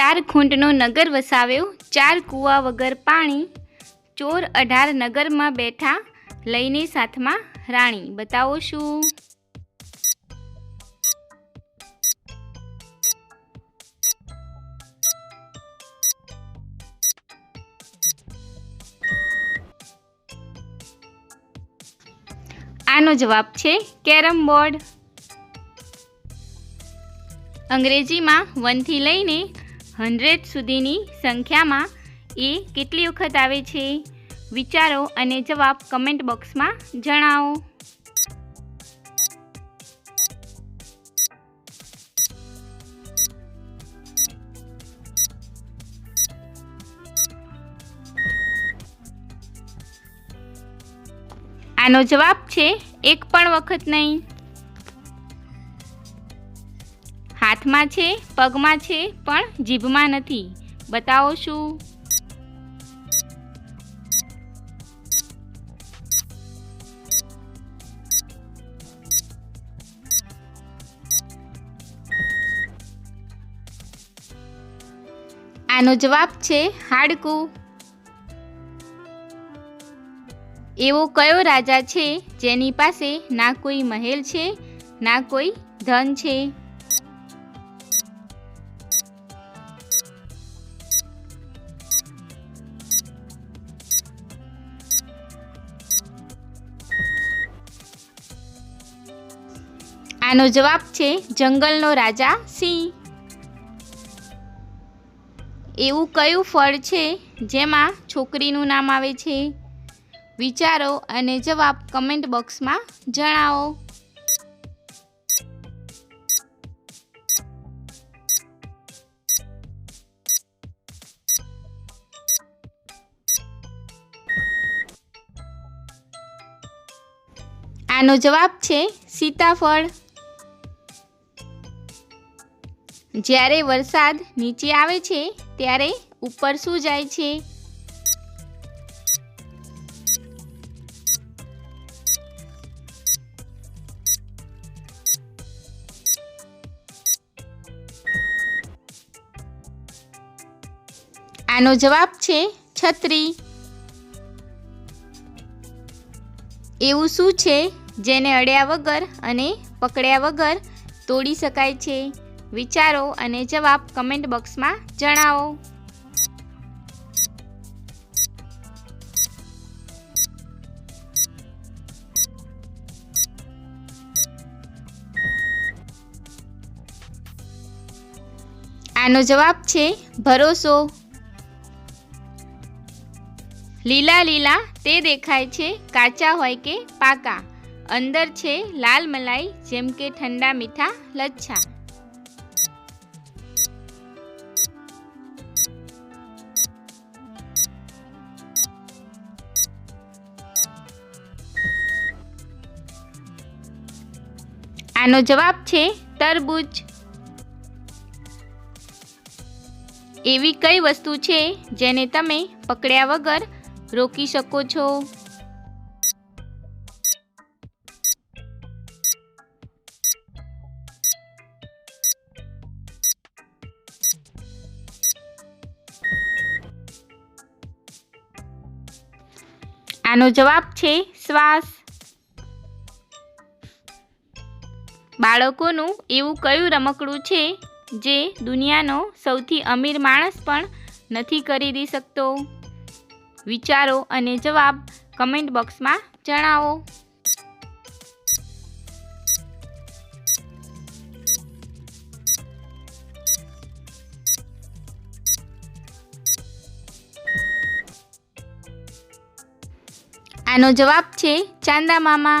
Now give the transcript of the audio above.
ચાર ખૂંટનો નગર વસાવ્યો. ચાર કૂવા વગર પાણી. ચોર અઢાર નગરમાં બેઠા લઈને સાથમાં રાણી. બતાવો શું? આનો જવાબ છે કેરમ બોર્ડ. અંગ્રેજીમાં વનથી લઈને હંડ્રેડ સુધીની સંખ્યામાં એ કેટલી વખત આવે છે? વિચારો અને જવાબ કમેન્ટ બોક્સમાં જણાવો. આનો જવાબ છે, એક પણ વખત નહીં. હાથમાં છે, પગમાં છે, પણ જીભમાં નથી. બતાવો શું? આનો જવાબ છે હાડકું. એવો કયો રાજા છે જેની પાસે ના કોઈ મહેલ છે, ના કોઈ ધન છે? આનો જવાબ છે જંગલનો રાજા સિંહ. એવું કયું ફળ છે જેમાં છોકરીનું નામ આવે છે? વિચારો અને જવાબ કમેન્ટ બોક્સમાં જણાવો. આનો જવાબ છે સીતાફળ. જ્યારે વરસાદ નીચે આવે છે, ત્યારે ઉપર શું જાય છે? આનો જવાબ છે છત્રી. એવું શું છે? જેને અડ્યા વગર અને પકડ્યા વગર તોડી શકાય છે. વિચારો અને જવાબ કમેન્ટ બોક્સમાં જણાવો. આનો જવાબ છે ભરોસો. લીલા લીલા તે દેખાય છે કાચા હોય કે પાકા. અંદર છે લાલ મલાઈ જેમ કે ઠંડા મીઠા લચ્છા. આનો જવાબ છે તરબૂચ. એવી કઈ વસ્તુ છે જેને તમે પકડ્યા વગર રોકી શકો છો? આનો જવાબ છે શ્વાસ. બાળકોનું એવું કયું રમકડું છે જે દુનિયાનો સૌથી અમીર માણસ પણ નથી ખરીદી શકતો? વિચારો અને જવાબ કમેન્ટ બોક્સમાં જણાવો. આનો જવાબ છે ચાંદા મામા.